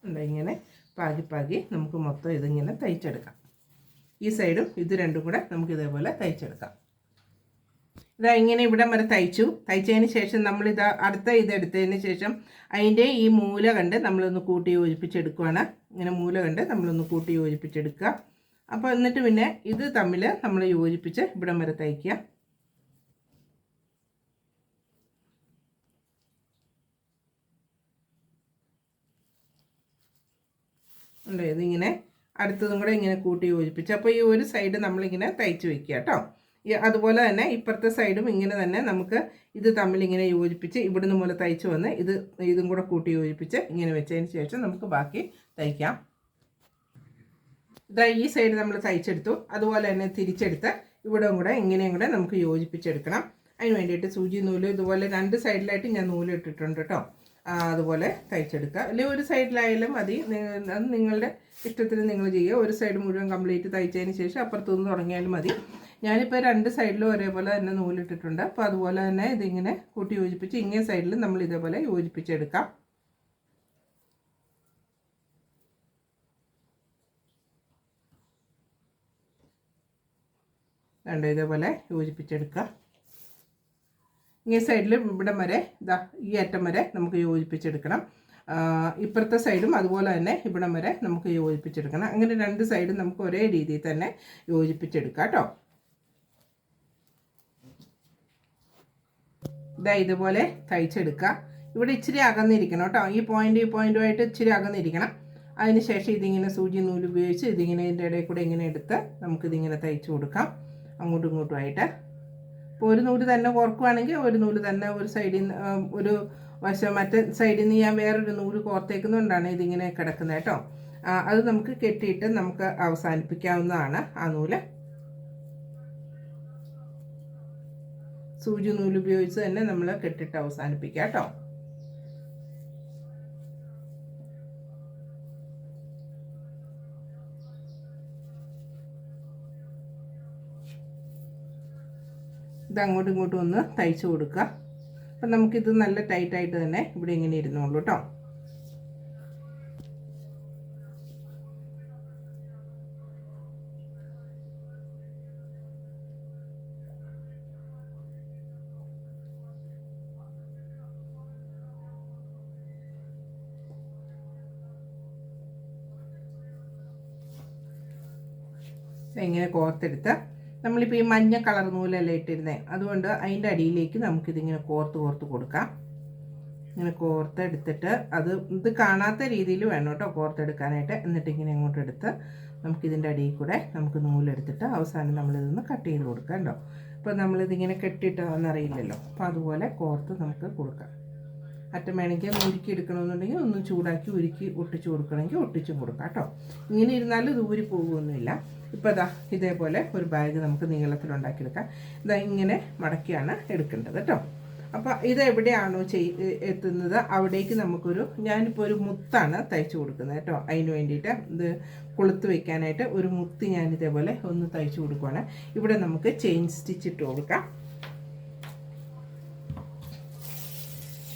എന്താ ഇങ്ങനെ പാകി പാകി നമുക്ക് മൊത്തം ഇതിങ്ങനെ തയ്ച്ചെടുക്കാം. ഈ സൈഡും ഇത് രണ്ടും കൂടെ നമുക്ക് ഇതേപോലെ തയ്ച്ചെടുക്കാം. ഇതാ ഇങ്ങനെ ഇവിടം വരെ തയ്ച്ചു. തയ്ച്ചതിന് ശേഷം നമ്മൾ ഇത് അടുത്ത ഇത് എടുത്തതിന് ശേഷം അതിന്റെ ഈ മൂല കണ്ട് നമ്മളൊന്ന് കൂട്ടി യോജിപ്പിച്ചെടുക്കുകയാണ് ഇങ്ങനെ മൂല കണ്ട് നമ്മളൊന്ന് കൂട്ടി യോജിപ്പിച്ചെടുക്കുക. അപ്പോൾ എന്നിട്ട് പിന്നെ ഇത് തമ്മിൽ നമ്മൾ യോജിപ്പിച്ച് ഇവിടം വരെ തയ്ക്കുക. ഉണ്ടോ? ഇതിങ്ങനെ അടുത്തതും കൂടെ ഇങ്ങനെ കൂട്ടി യോജിപ്പിച്ച്. അപ്പോൾ ഈ ഒരു സൈഡ് നമ്മളിങ്ങനെ തയ്ച്ച് വെക്കുക കേട്ടോ. അതുപോലെ തന്നെ ഇപ്പുറത്തെ സൈഡും ഇങ്ങനെ തന്നെ നമുക്ക് ഇത് തമ്മിൽ ഇങ്ങനെ യോജിപ്പിച്ച് ഇവിടുന്ന് പോലെ തയ്ച്ച് വന്ന് ഇത് ഇതും കൂടെ കൂട്ടി യോജിപ്പിച്ച് ഇങ്ങനെ വെച്ചതിന് ശേഷം നമുക്ക് ബാക്കി തയ്ക്കാം. ഇതാ ഈ സൈഡ് നമ്മൾ തയ്ച്ചെടുത്തു. അതുപോലെ തന്നെ തിരിച്ചെടുത്ത് ഇവിടെയും കൂടെ ഇങ്ങനെയും കൂടെ നമുക്ക് യോജിപ്പിച്ചെടുക്കണം. അതിന് വേണ്ടിയിട്ട് സൂചി നൂൽ ഇതുപോലെ രണ്ട് സൈഡിലായിട്ട് ഞാൻ നൂൽ ഇട്ടിട്ടുണ്ട് കേട്ടോ അതുപോലെ തയ്ച്ചെടുക്കുക. അല്ലെങ്കിൽ ഒരു സൈഡിലായാലും മതി. അത് നിങ്ങളുടെ ഇഷ്ടത്തിന് നിങ്ങൾ ചെയ്യുക. ഒരു സൈഡ് മുഴുവൻ കംപ്ലീറ്റ് തയ്ച്ചതിന് ശേഷം അപ്പുറത്തുനിന്ന് തുടങ്ങിയാലും മതി. ഞാനിപ്പോൾ രണ്ട് സൈഡിലും ഒരേപോലെ തന്നെ നൂലിട്ടിട്ടുണ്ട് അപ്പോൾ അതുപോലെ തന്നെ ഇതിങ്ങനെ കൂട്ടി യോജിപ്പിച്ച് ഇങ്ങേ സൈഡിൽ നമ്മൾ ഇതേപോലെ യോജിപ്പിച്ചെടുക്കാം. രണ്ട് ഇതേപോലെ യോജിപ്പിച്ചെടുക്കുക ഈ സൈഡിൽ ഇവിടം വരെ ഇതാ ഈ അറ്റം വരെ നമുക്ക് യോജിപ്പിച്ചെടുക്കണം. ഇപ്പുറത്തെ സൈഡും അതുപോലെ തന്നെ ഇവിടം വരെ നമുക്ക് യോജിപ്പിച്ചെടുക്കണം. അങ്ങനെ രണ്ട് സൈഡും നമുക്ക് ഒരേ രീതിയിൽ തന്നെ യോജിപ്പിച്ചെടുക്കാം കേട്ടോ. ഇതാ ഇതുപോലെ തയ്ച്ചെടുക്കുക ഇവിടെ ഇച്ചിരി അകന്നിരിക്കണം കേട്ടോ. ഈ പോയിന്റ് ഈ പോയിന്റുമായിട്ട് ഇച്ചിരി അകന്നിരിക്കണം. അതിനുശേഷം ഇതിങ്ങനെ സൂചി നൂൽ ഉപയോഗിച്ച് ഇതിങ്ങനെ ഇതിന്റെ ഇടയിൽ കൂടെ ഇങ്ങനെ എടുത്ത് നമുക്കിതിങ്ങനെ തയ്ച്ചു കൊടുക്കാം. അങ്ങോട്ടും ഇങ്ങോട്ടുമായിട്ട് ഇപ്പോൾ ഒരു നൂൽ തന്നെ കോർക്കുവാണെങ്കിൽ ഒരു നൂൽ തന്നെ ഒരു സൈഡിൽ നിന്ന് ഒരു വശം മറ്റേ സൈഡിൽ നിന്ന് ഞാൻ വേറൊരു നൂൽ കോർത്തേക്കുന്നതുകൊണ്ടാണ് ഇതിങ്ങനെ കിടക്കുന്നത് കേട്ടോ. അത് നമുക്ക് കെട്ടിയിട്ട് നമുക്ക് അവസാനിപ്പിക്കാവുന്നതാണ് ആ നൂൽ. സൂചി നൂൽ ഉപയോഗിച്ച് തന്നെ നമ്മൾ കെട്ടിട്ട് അവസാനിപ്പിക്കാം കേട്ടോ. ഇത് അങ്ങോട്ടും ഇങ്ങോട്ടും ഒന്ന് തയ്ച്ചു കൊടുക്കുക. അപ്പം നമുക്കിത് നല്ല ടൈറ്റായിട്ട് തന്നെ ഇവിടെ ഇങ്ങനെ ഇരുന്നോളൂ കേട്ടോ. ഇങ്ങനെ കോർത്തെടുത്ത് നമ്മളിപ്പോൾ ഈ മഞ്ഞ കളർ നൂലല്ലേ ഇട്ടിരുന്നത് അതുകൊണ്ട് അതിന്റെ അടിയിലേക്ക് നമുക്കിതിങ്ങനെ കോർത്ത് കോർത്ത് കൊടുക്കാം. ഇങ്ങനെ കോർത്തെടുത്തിട്ട് അത് ഇത് കാണാത്ത രീതിയിൽ വേണം കേട്ടോ കോർത്തെടുക്കാനായിട്ട്. എന്നിട്ട് ഇങ്ങനെ അങ്ങോട്ട് എടുത്ത് നമുക്കിതിന്റെ അടിയിൽ കൂടെ നമുക്ക് നൂലെടുത്തിട്ട് അവസാനം നമ്മളിതൊന്ന് കട്ട് ചെയ്ത് കൊടുക്കാം കേട്ടോ. ഇപ്പോൾ നമ്മളിതിങ്ങനെ കെട്ടിയിട്ടാണെന്നറിയില്ലല്ലോ അപ്പോൾ അതുപോലെ കോർത്ത് നമുക്ക് കൊടുക്കാം. അറ്റം വേണമെങ്കിൽ ഉരുക്കി എടുക്കണമെന്നുണ്ടെങ്കിൽ ഒന്ന് ചൂടാക്കി ഉരുക്കി ഒട്ടിച്ച് കൊടുക്കണമെങ്കിൽ ഒട്ടിച്ചും കൊടുക്കാം കേട്ടോ. ഇങ്ങനെ ഇരുന്നാലും ഇത് ഊരി പോകുമൊന്നുമില്ല ഇപ്പോൾ ഇതാ ഇതേപോലെ ഒരു ബാഗ് നമുക്ക് നീളത്തിൽ നീളത്തിലുണ്ടാക്കിയെടുക്കാം ഇതാ ഇങ്ങനെ മടക്കിയാണ് എടുക്കേണ്ടത് കേട്ടോ. അപ്പോൾ ഇത് എവിടെയാണോ ചെയ് എത്തുന്നത്? അവിടേക്ക് നമുക്കൊരു ഞാനിപ്പോൾ ഒരു മുത്താണ് തയ്ച്ചു കൊടുക്കുന്നത് കേട്ടോ. അതിന് വേണ്ടിയിട്ട് ഇത് കൊളുത്ത് വയ്ക്കാനായിട്ട് ഒരു മുത്ത് ഞാൻ ഇതേപോലെ ഒന്ന് തയ്ച്ചു കൊടുക്കുവാണ്. ഇവിടെ നമുക്ക് ചെയിൻ സ്റ്റിച്ച് ഇട്ട് കൊടുക്കാം.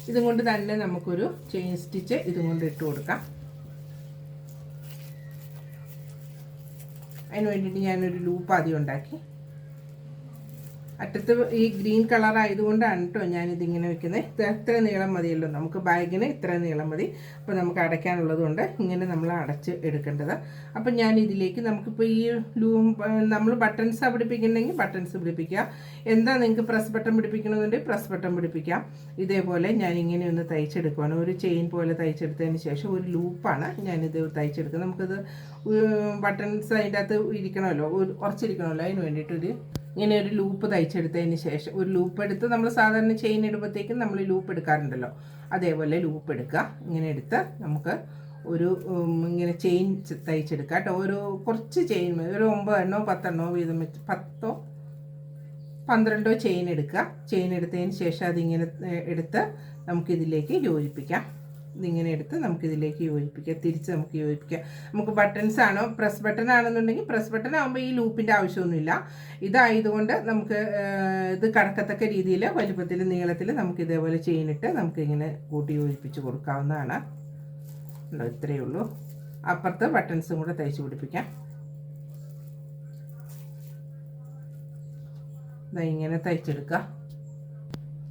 ഇതും കൊണ്ട് തന്നെ നമുക്കൊരു ചെയിൻ സ്റ്റിച്ച് ഇതും കൊണ്ട് ഇട്ട് കൊടുക്കാം. അതിന് വേണ്ടിയിട്ട് ഞാനൊരു ലൂപ്പ് ആദ്യം ഉണ്ടാക്കി. അറ്റത്ത് ഈ ഗ്രീൻ കളർ ആയതുകൊണ്ടാണ് കേട്ടോ ഞാനിതിങ്ങനെ വെക്കുന്നത് ഇത് എത്ര നീളം മതിയല്ലോ. നമുക്ക് ബാഗിന് ഇത്ര നീളം മതി. അപ്പോൾ നമുക്ക് അടയ്ക്കാനുള്ളത് കൊണ്ട് ഇങ്ങനെ നമ്മൾ അടച്ച് എടുക്കേണ്ടത്. അപ്പം ഞാൻ ഇതിലേക്ക് നമുക്കിപ്പോൾ ഈ ലൂം നമ്മൾ ബട്ടൺസ് പിടിപ്പിക്കണമെങ്കിൽ ബട്ടൺസ് പിടിപ്പിക്കുക. എന്താ നിങ്ങൾക്ക് പ്രസ് ബട്ടൺ പിടിപ്പിക്കണമെന്നുണ്ടെങ്കിൽ പ്രസ് ബട്ടൺ പിടിപ്പിക്കാം. ഇതേപോലെ ഞാൻ ഇങ്ങനെ ഒന്ന് തയ്ച്ചെടുക്കുവാണ്. ഒരു ചെയിൻ പോലെ തയ്ച്ചെടുത്തതിന് ശേഷം ഒരു ലൂപ്പാണ് ഞാനിത് തയ്ച്ചെടുക്കുന്നത്. നമുക്കിത് ബട്ടൺസ് അതിന്റെ അകത്ത് ഇരിക്കണമല്ലോ. ഉറച്ചിരിക്കണമല്ലോ. അതിന് വേണ്ടിയിട്ടൊരു ഇങ്ങനെ ഒരു ലൂപ്പ് തയ്ച്ചെടുത്തതിന് ശേഷം ഒരു ലൂപ്പ് എടുത്ത് നമ്മൾ സാധാരണ ചെയിൻ ഇടുമ്പോഴത്തേക്കും നമ്മൾ ലൂപ്പ് എടുക്കാറുണ്ടല്ലോ. അതേപോലെ ലൂപ്പ് എടുക്കുക. ഇങ്ങനെ എടുത്ത് നമുക്ക് ഒരു ഇങ്ങനെ ചെയിൻ തയ്ച്ചെടുക്കുക കേട്ടോ. ഒരു കുറച്ച് ചെയിൻ ഒരു ഒമ്പതെണ്ണോ പത്തെണ്ണോ വീതം വെച്ച് പത്തോ പന്ത്രണ്ടോ ചെയിൻ എടുക്കുക. ചെയിൻ എടുത്തതിന് ശേഷം അതിങ്ങനെ എടുത്ത് നമുക്കിതിലേക്ക് യോജിപ്പിക്കാം. ഇതിങ്ങനെ എടുത്ത് നമുക്ക് ഇതിലേക്ക് യോജിപ്പിക്കാം. തിരിച്ച് നമുക്ക് യോജിപ്പിക്കാം. നമുക്ക് ബട്ടൺസ് ആണോ? പ്രസ് ബട്ടൺ ആണെന്നുണ്ടെങ്കിൽ പ്രസ് ബട്ടൺ ആകുമ്പോൾ ഈ ലൂപ്പിന്റെ ആവശ്യമൊന്നുമില്ല. ഇതായതുകൊണ്ട് നമുക്ക് ഇത് കടക്കത്തക്ക രീതിയിൽ വലുപ്പത്തിൽ നീളത്തിൽ നമുക്ക് ഇതേപോലെ ചെയിനിട്ട് നമുക്കിങ്ങനെ കൂട്ടി യോജിപ്പിച്ച് കൊടുക്കാവുന്നതാണ്. ഉണ്ടോ ഇത്രയേ ഉള്ളൂ. അപ്പുറത്ത് ബട്ടൺസും കൂടെ തയ്ച്ച് പിടിപ്പിക്കാം. ഇങ്ങനെ തയ്ച്ചെടുക്കുക.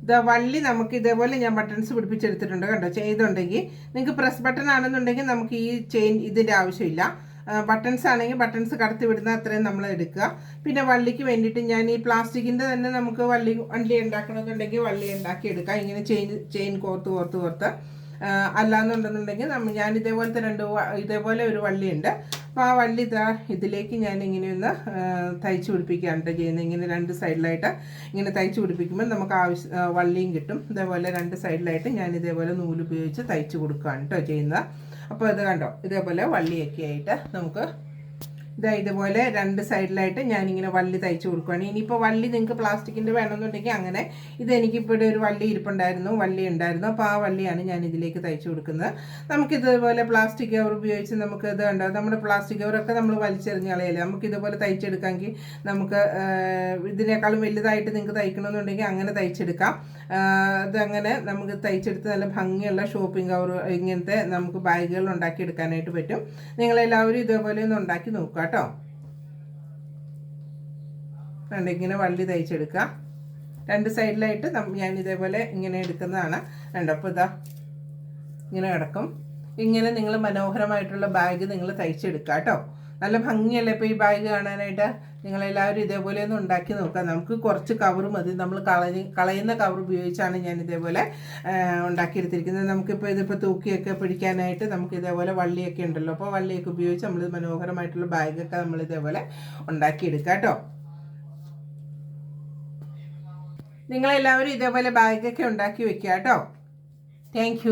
ഇതാ വള്ളി നമുക്ക് ഇതേപോലെ ഞാൻ ബട്ടൺസ് പിടിപ്പിച്ചെടുത്തിട്ടുണ്ട് കണ്ടോ? ചെയ്തുണ്ടെങ്കിൽ നിങ്ങൾക്ക് പ്രസ് ബട്ടൺ ആണെന്നുണ്ടെങ്കിൽ നമുക്ക് ഈ ചെയിൻ ഇതിന്റെ ആവശ്യമില്ല. ബട്ടൺസ് ആണെങ്കിൽ ബട്ടൺസ് കടത്തി വിടുന്ന അത്രയും നമ്മൾ എടുക്കുക. പിന്നെ വള്ളിക്ക് വേണ്ടിയിട്ട് ഞാൻ ഈ പ്ലാസ്റ്റിക്കിന്റെ തന്നെ നമുക്ക് വള്ളി വള്ളി ഉണ്ടാക്കണമെന്നുണ്ടെങ്കിൽ വള്ളി ഉണ്ടാക്കി എടുക്കാം ഇങ്ങനെ ചെയിൻ ചെയിൻ കോർത്ത് കോർത്ത് കോർത്ത്. അല്ലാന്നുണ്ടെന്നുണ്ടെങ്കിൽ നമ്മ ഞാൻ ഇതേപോലത്തെ രണ്ട് ഇതേപോലെ ഒരു വള്ളിയുണ്ട്. അപ്പോൾ ആ വള്ളി ഇതാ ഇതിലേക്ക് ഞാൻ ഇങ്ങനെ ഒന്ന് തയ്ച്ചു കേട്ടോ ചെയ്യുന്നത്. ഇങ്ങനെ രണ്ട് സൈഡിലായിട്ട് ഇങ്ങനെ തയ്ച്ചു പിടിപ്പിക്കുമ്പോൾ നമുക്ക് ആവശ്യ വള്ളിയും കിട്ടും. ഇതേപോലെ രണ്ട് സൈഡിലായിട്ട് ഞാൻ ഇതേപോലെ നൂൽ ഉപയോഗിച്ച് തയ്ച്ചു കൊടുക്കുകയാണ് കേട്ടോ ചെയ്യുന്നത്. അപ്പോൾ ഇത് കണ്ടോ? ഇതേപോലെ വള്ളിയൊക്കെ ആയിട്ട് നമുക്ക് ഇതാ ഇതുപോലെ രണ്ട് സൈഡിലായിട്ട് ഞാനിങ്ങനെ വള്ളി തയ്ച്ചു കൊടുക്കുകയാണ് ഇനിയിപ്പോൾ വള്ളി നിങ്ങൾക്ക് പ്ലാസ്റ്റിക്കിന്റെ വേണമെന്നുണ്ടെങ്കിൽ അങ്ങനെ ഇത് ഇവിടെ ഒരു വള്ളി ഇരിപ്പുണ്ടായിരുന്നു വള്ളി ഉണ്ടായിരുന്നു. അപ്പോൾ ആ വള്ളിയാണ് ഞാൻ ഇതിലേക്ക് തയ്ച്ചു കൊടുക്കുന്നത്. നമുക്കിതുപോലെ പ്ലാസ്റ്റിക് കവർ ഉപയോഗിച്ച് നമുക്ക് ഇത് കണ്ടോ? നമ്മുടെ പ്ലാസ്റ്റിക് കവറൊക്കെ നമ്മൾ വലിച്ചെറിഞ്ഞ് കളയല്ലേ നമുക്ക് ഇതുപോലെ തയ്ച്ചെടുക്കാമെങ്കിൽ നമുക്ക് ഇതിനേക്കാളും വലുതായിട്ട് നിങ്ങൾക്ക് തയ്ക്കണമെന്നുണ്ടെങ്കിൽ അങ്ങനെ തയ്ച്ചെടുക്കാം. അതങ്ങനെ നമുക്ക് തയ്ച്ചെടുത്ത് നല്ല ഭംഗിയുള്ള ഷോപ്പിംഗ് കവർ ഇങ്ങനത്തെ നമുക്ക് ബാഗുകൾ ഉണ്ടാക്കിയെടുക്കാനായിട്ട് പറ്റും. നിങ്ങളെല്ലാവരും ഇതേപോലെ ഒന്ന് ഉണ്ടാക്കി നോക്കുക. കേട്ടോ. കണ്ട് ഇങ്ങനെ വള്ളി തയ്ച്ചെടുക്കുക. രണ്ട് സൈഡിലായിട്ട് ഞാൻ ഇതേപോലെ ഇങ്ങനെ എടുക്കുന്നതാണ്. കണ്ടോ അപ്പോൾ ഇതാ ഇങ്ങനെ കിടക്കും ഇങ്ങനെ നിങ്ങൾ മനോഹരമായിട്ടുള്ള ബാഗ് നിങ്ങൾ തയ്ച്ചെടുക്കുക കേട്ടോ. നല്ല ഭംഗിയല്ലേ? ഇപ്പോൾ ഈ ബാഗ് കാണാനായിട്ട് നിങ്ങളെല്ലാവരും ഇതേപോലെ ഒന്ന് ഉണ്ടാക്കി നോക്കാം നമുക്ക് കുറച്ച് കവർ മതി. നമ്മൾ കളഞ്ഞ് കളയുന്ന കവർ ഉപയോഗിച്ചാണ് ഞാൻ ഇതേപോലെ ഉണ്ടാക്കിയെടുത്തിരിക്കുന്നത്. നമുക്കിപ്പോൾ ഇതിപ്പോൾ തൂക്കിയൊക്കെ പിടിക്കാനായിട്ട് നമുക്ക് ഇതേപോലെ വള്ളിയൊക്കെ ഉണ്ടല്ലോ. അപ്പോൾ വള്ളിയൊക്കെ ഉപയോഗിച്ച് നമ്മൾ മനോഹരമായിട്ടുള്ള ബാഗൊക്കെ നമ്മൾ ഇതേപോലെ ഉണ്ടാക്കിയെടുക്കുക കേട്ടോ. നിങ്ങളെല്ലാവരും ഇതേപോലെ ബാഗൊക്കെ ഉണ്ടാക്കി വെക്കുക കേട്ടോ. താങ്ക്